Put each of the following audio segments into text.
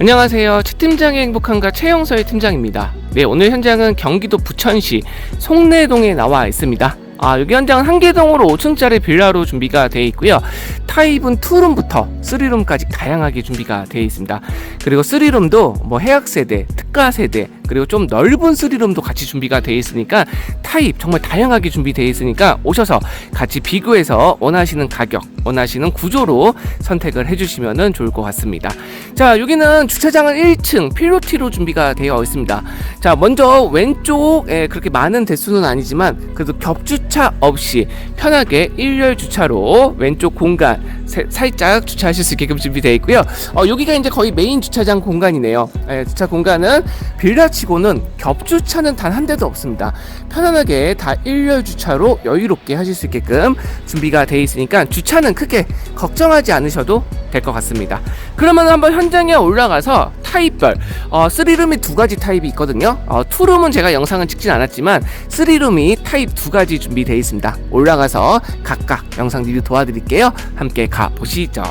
안녕하세요. 최 팀장의 행복한가 최영서의 팀장입니다. 네, 오늘 현장은 경기도 부천시 송내동에 나와 있습니다. 아, 여기 현장은 한계동으로 5층짜리 빌라로 준비가 되어 있고요. 타입은 2룸부터 3룸까지 다양하게 준비가 되어 있습니다. 그리고 3룸도 뭐 해약 세대, 특가 세대, 그리고 좀 넓은 3룸도 같이 준비가 되어 있으니까 타입 정말 다양하게 준비되어 있으니까 오셔서 같이 비교해서 원하시는 가격, 원하시는 구조로 선택을 해주시면 좋을 것 같습니다. 자, 여기는 주차장은 1층 필로티로 준비가 되어 있습니다. 자, 먼저 왼쪽에 그렇게 많은 대수는 아니지만 그래도 겹주차 없이 편하게 일렬 주차로 왼쪽 공간 세- 살짝 주차하실 수 있게끔 준비되어 있고요. 어, 여기가 이제 거의 메인 주차장 공간이네요. 예, 주차 공간은 빌라치고는 겹주차는 단 한 대도 없습니다. 편안하게 다 일렬 주차로 여유롭게 하실 수 있게끔 준비가 되어 있으니까 주차는 크게 걱정하지 않으셔도 될 것 같습니다. 그러면 한번 현장에 올라가서 타입별 어, 3룸이 두 가지 타입이 있거든요. 어, 2룸은 제가 영상을 찍진 않았지만 3룸이 타입 두 가지 준비되어 있습니다. 올라가서 각각 영상 리뷰 도와드릴게요. 함께 가 보시죠.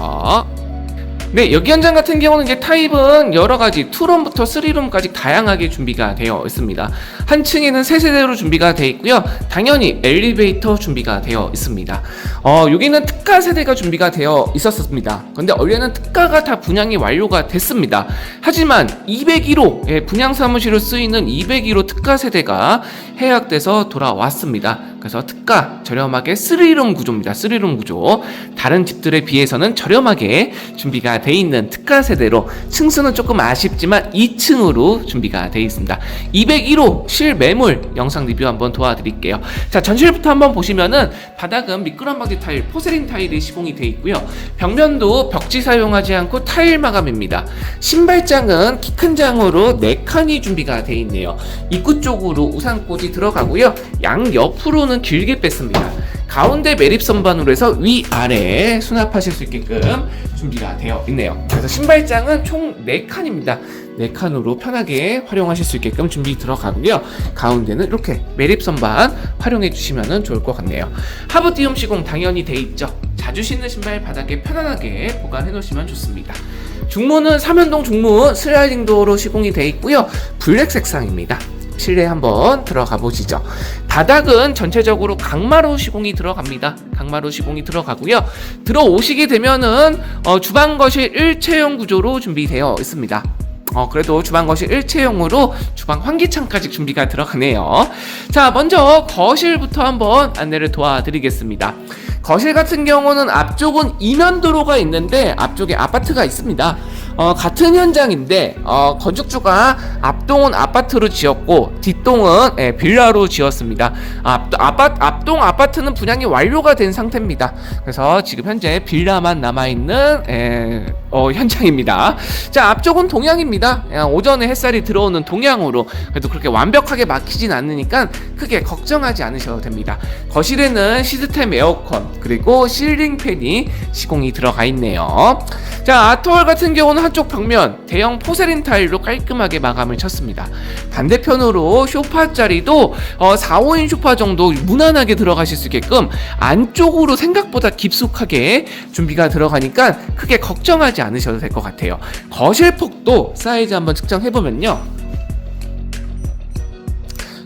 네, 여기 현장 같은 경우는 이제 타입은 여러 가지 2룸부터 3룸까지 다양하게 준비가 되어 있습니다. 한 층에는 세 세대로 준비가 되어 있고요. 당연히 엘리베이터 준비가 되어 있습니다. 어, 여기는 특가 세대가 준비가 되어 있었습니다. 근데 원래는 특가가 다 분양이 완료가 됐습니다. 하지만 201호 예, 분양 사무실로 쓰이는 201호 특가 세대가 해약돼서 돌아왔습니다. 그래서 특가 저렴하게 3룸 구조입니다. 3룸 구조. 다른 집들에 비해서는 저렴하게 준비가 돼 있는 특가 세대로 층수는 조금 아쉽지만 2층으로 준비가 돼 있습니다. 201호 실매물 영상 리뷰 한번 도와드릴게요. 자, 전실부터 한번 보시면은 바닥은 미끄럼 방지 타일, 포세린 타일이 시공이 돼 있고요. 벽면도 벽지 사용하지 않고 타일 마감입니다. 신발장은 키 큰 장으로 4칸이 준비가 돼 있네요. 입구 쪽으로 우산꽂이 들어가고요. 양 옆으로 는 길게 뺐습니다. 가운데 매립 선반으로 해서 위아래 수납하실 수 있게끔 준비가 되어 있네요. 그래서 신발장은 총 4칸입니다. 4칸으로 편하게 활용하실 수 있게끔 준비 들어가고요. 가운데는 이렇게 매립 선반 활용해 주시면 좋을 것 같네요. 하부 띄움 시공 당연히 돼 있죠. 자주 신는 신발 바닥에 편안하게 보관해 놓으시면 좋습니다. 중문은 삼연동 중문 슬라이딩 도어로 시공이 돼 있고요. 블랙 색상입니다. 실내 한번 들어가 보시죠. 바닥은 전체적으로 강마루 시공이 들어갑니다. 강마루 시공이 들어가고요. 들어오시게 되면은 어, 주방 거실 일체형 구조로 준비되어 있습니다. 어, 그래도 주방 거실 일체형으로 주방 환기창까지 준비가 들어가네요. 자, 먼저 거실부터 한번 안내를 도와드리겠습니다. 거실 같은 경우는 앞쪽은 이면 도로가 있는데 앞쪽에 아파트가 있습니다. 어, 같은 현장인데 어, 건축주가 앞동은 아파트로 지었고 뒷동은 예, 빌라로 지었습니다. 앞, 아파, 앞동 아파트는 분양이 완료가 된 상태입니다. 그래서 지금 현재 빌라만 남아 있는 예, 어, 현장입니다. 자 앞쪽은 동양입니다. 예, 오전에 햇살이 들어오는 동양으로 그래도 그렇게 완벽하게 막히진 않으니까 크게 걱정하지 않으셔도 됩니다. 거실에는 시스템 에어컨 그리고 실링 팬이 시공이 들어가 있네요. 자 아트월 같은 경우는 한쪽 벽면 대형 포세린 타일로 깔끔하게 마감을 쳤습니다. 반대편으로 쇼파 자리도 어, 4, 5인 쇼파 정도 무난하게 들어가실 수 있게끔 안쪽으로 생각보다 깊숙하게 준비가 들어가니까 크게 걱정하지 않으셔도 될 것 같아요. 거실 폭도 사이즈 한번 측정해 보면요.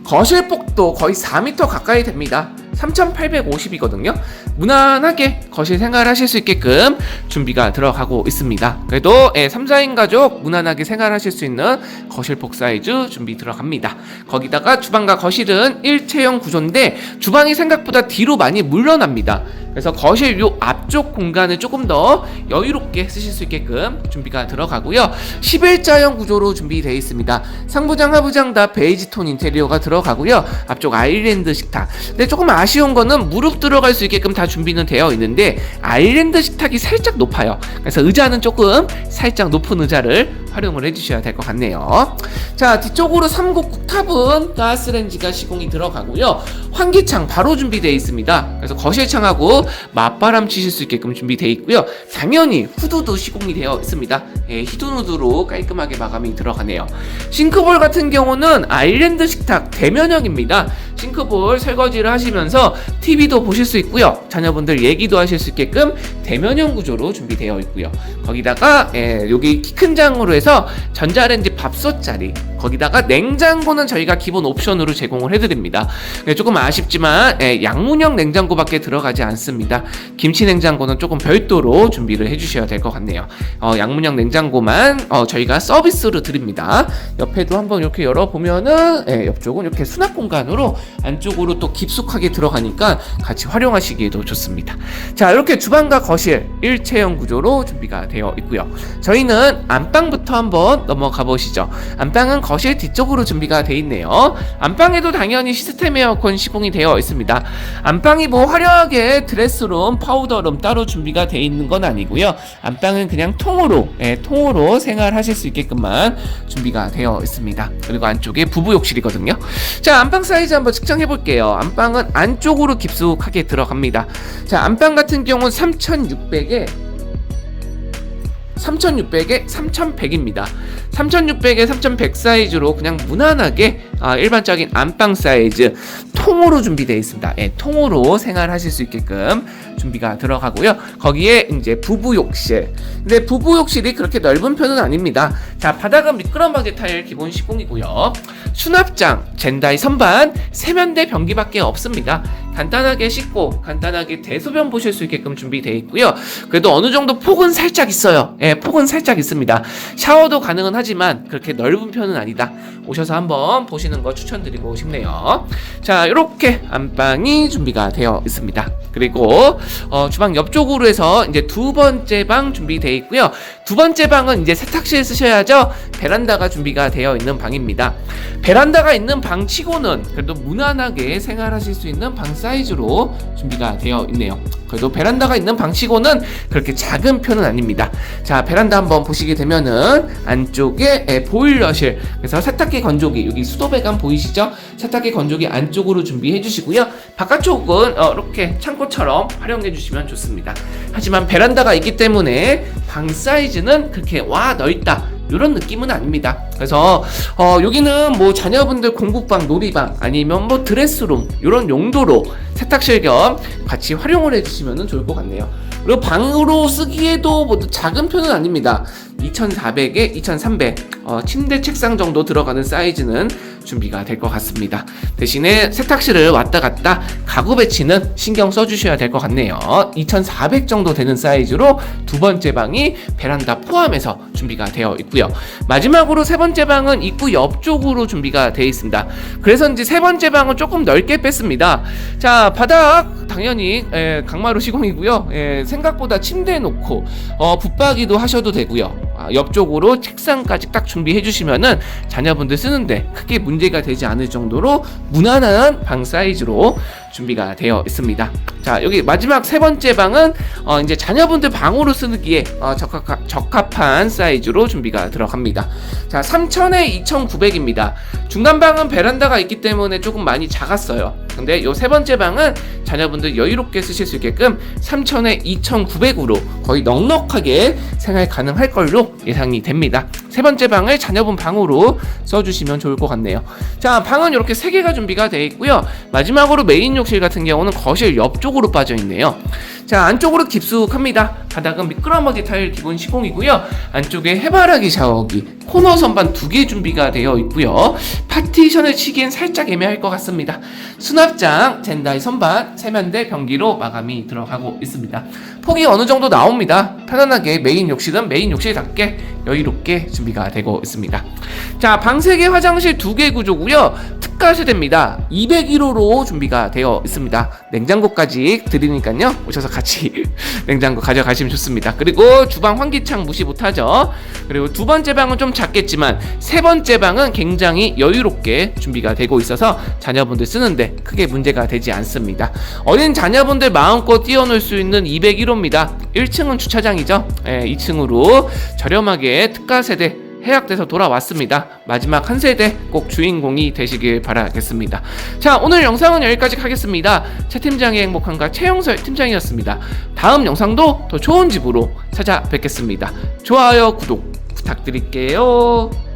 거실 폭도 거의 4m 가까이 됩니다. 3,850이거든요. 무난하게 거실 생활하실 수 있게끔 준비가 들어가고 있습니다. 그래도 예, 3, 4인 가족 무난하게 생활하실 수 있는 거실 폭 사이즈 준비 들어갑니다. 거기다가 주방과 거실은 일체형 구조인데 주방이 생각보다 뒤로 많이 물러납니다. 그래서 거실 요 앞쪽 공간을 조금 더 여유롭게 쓰실 수 있게끔 준비가 들어가고요. 11자형 구조로 준비되어 있습니다. 상부장, 하부장 다 베이지 톤 인테리어가 들어가고요. 앞쪽 아일랜드 식탁. 근데 조금 아쉬운 거는 무릎 들어갈 수 있게끔 다 준비는 되어 있는데 아일랜드 식탁이 살짝 높아요. 그래서 의자는 조금 살짝 높은 의자를 활용을 해주셔야 될 것 같네요. 자 뒤쪽으로 3국 쿡탑은 가스렌지가 시공이 들어가고요. 환기창 바로 준비되어 있습니다. 그래서 거실창하고 맞바람 치실 수 있게끔 준비되어 있고요. 당연히 후드도 시공이 되어 있습니다. 예, 히든후드로 깔끔하게 마감이 들어가네요. 싱크볼 같은 경우는 아일랜드 식탁 대면형입니다. 싱크볼 설거지를 하시면서 TV도 보실 수 있고요. 자녀분들 얘기도 하실 수 있게끔 대면형 구조로 준비되어 있고요. 거기다가 예, 여기 키 큰 장으로 해서 그래서 전자레인지 밥솥 자리 거기다가 냉장고는 저희가 기본 옵션으로 제공을 해드립니다. 네, 조금 아쉽지만 예, 양문형 냉장고밖에 들어가지 않습니다. 김치 냉장고는 조금 별도로 준비를 해주셔야 될 것 같네요. 어, 양문형 냉장고만 어, 저희가 서비스로 드립니다. 옆에도 한번 이렇게 열어보면은 예, 옆쪽은 이렇게 수납 공간으로 안쪽으로 또 깊숙하게 들어가니까 같이 활용하시기에도 좋습니다. 자 이렇게 주방과 거실 일체형 구조로 준비가 되어 있고요. 저희는 안방부터 한번 넘어가 보시죠. 안방은 거실 뒤쪽으로 준비가 되어 있네요. 안방에도 당연히 시스템 에어컨 시공이 되어 있습니다. 안방이 뭐 화려하게 드레스룸, 파우더룸 따로 준비가 되어 있는 건 아니고요. 안방은 그냥 통으로, 예, 통으로 생활하실 수 있게끔만 준비가 되어 있습니다. 그리고 안쪽에 부부 욕실이거든요. 자, 안방 사이즈 한번 측정해 볼게요. 안방은 안쪽으로 깊숙하게 들어갑니다. 자, 안방 같은 경우는 3600에 3600에 3100입니다. 3600에 3100 사이즈로 그냥 무난하게 아, 일반적인 안방 사이즈 통으로 준비되어 있습니다. 예, 통으로 생활하실 수 있게끔 준비가 들어가고요. 거기에 이제 부부 욕실. 근데 부부 욕실이 그렇게 넓은 편은 아닙니다. 자, 바닥은 미끄럼 방지 타일 기본 시공이고요. 수납장, 젠다이 선반, 세면대 변기밖에 없습니다. 간단하게 씻고 간단하게 대소변 보실 수 있게끔 준비되어 있고요. 그래도 어느 정도 폭은 살짝 있어요. 예, 폭은 살짝 있습니다. 샤워도 가능은 하지만 그렇게 넓은 편은 아니다. 오셔서 한번 보시는 거 추천드리고 싶네요. 자, 이렇게 안방이 준비가 되어 있습니다. 그리고 어, 주방 옆쪽으로 해서 이제 두 번째 방 준비되어 있고요. 두 번째 방은 이제 세탁실 쓰셔야죠. 베란다가 준비가 되어 있는 방입니다. 베란다가 있는 방 치고는 그래도 무난하게 생활하실 수 있는 방 사이즈로 준비가 되어 있네요. 그래도 베란다가 있는 방 치고는 그렇게 작은 편은 아닙니다. 자, 베란다 한번 보시게 되면은 안쪽에 에, 보일러실, 그래서 세탁기 건조기, 여기 수도 배관 보이시죠? 세탁기 건조기 안쪽으로 준비해 주시고요. 바깥쪽은 어, 이렇게 창고처럼 활용해 주시면 좋습니다. 하지만 베란다가 있기 때문에 방 사이즈는 그렇게 와 넓다. 이런 느낌은 아닙니다. 그래서 어, 여기는 뭐 자녀분들 공부방, 놀이방 아니면 뭐 드레스룸 이런 용도로 세탁실 겸 같이 활용을 해주시면 좋을 것 같네요. 그리고 방으로 쓰기에도 뭐 작은 편은 아닙니다. 2400에 2300 어, 침대 책상 정도 들어가는 사이즈는 준비가 될 것 같습니다. 대신에 세탁실을 왔다 갔다 가구 배치는 신경 써주셔야 될 것 같네요. 2400 정도 되는 사이즈로 두 번째 방이 베란다 포함해서 준비가 되어 있고요. 마지막으로 세 번째 방은 입구 옆쪽으로 준비가 되어 있습니다. 그래서 이제 세 번째 방은 조금 넓게 뺐습니다. 자 바닥 당연히 에, 강마루 시공이고요. 에, 생각보다 침대 놓고 어, 붙박이도 하셔도 되고요. 아, 옆쪽으로 책상까지 딱 준비해 주시면은 자녀분들 쓰는데 크게 문제가 되지 않을 정도로 무난한 방 사이즈로 준비가 되어 있습니다. 자 여기 마지막 세 번째 방은 어, 이제 자녀분들 방으로 쓰기에 어, 적합, 적합한 사이즈로 준비가 들어갑니다. 자 3000에 2900입니다. 중간 방은 베란다가 있기 때문에 조금 많이 작았어요. 근데 요세 번째 방은 자녀분들 여유롭게 쓰실 수 있게끔 3000에 2900으로 거의 넉넉하게 생활 가능할 걸로 예상이 됩니다. 세 번째 방을 자녀분 방으로 써주시면 좋을 것 같네요. 자, 방은 이렇게 세 개가 준비가 되어 있고요. 마지막으로 메인 욕실 같은 경우는 거실 옆쪽으로 빠져 있네요. 자, 안쪽으로 깊숙합니다. 바닥은 미끄러머지 타일 기본 시공이고요. 안쪽에 해바라기 샤워기, 코너 선반 두 개 준비가 되어 있고요. 파티션을 치기엔 살짝 애매할 것 같습니다. 수납장, 젠다이 선반, 세면대, 변기로 마감이 들어가고 있습니다. 폭이 어느 정도 나옵니다. 편안하게 메인 욕실은 메인 욕실답게 여유롭게 준비가 되고 있습니다. 자, 방 3개, 화장실 2개 구조고요. 특가 세대입니다. 201호로 준비가 되어 있습니다. 냉장고까지 드리니까요. 오셔서 같이 냉장고 가져가시면 좋습니다. 그리고 주방 환기창 무시 못하죠. 그리고 두 번째 방은 좀 작겠지만 세 번째 방은 굉장히 여유롭게 준비가 되고 있어서 자녀분들 쓰는데 크게 문제가 되지 않습니다. 어린 자녀분들 마음껏 뛰어놀 수 있는 201호입니다. 1층은 주차장이죠. 예, 2층으로 저렴하게 특가 세대 해약돼서 돌아왔습니다. 마지막 한 세대 꼭 주인공이 되시길 바라겠습니다. 자, 오늘 영상은 여기까지 하겠습니다. 최 팀장의 행복한가 최영설 팀장이었습니다. 다음 영상도 더 좋은 집으로 찾아뵙겠습니다. 좋아요, 구독 부탁드릴게요.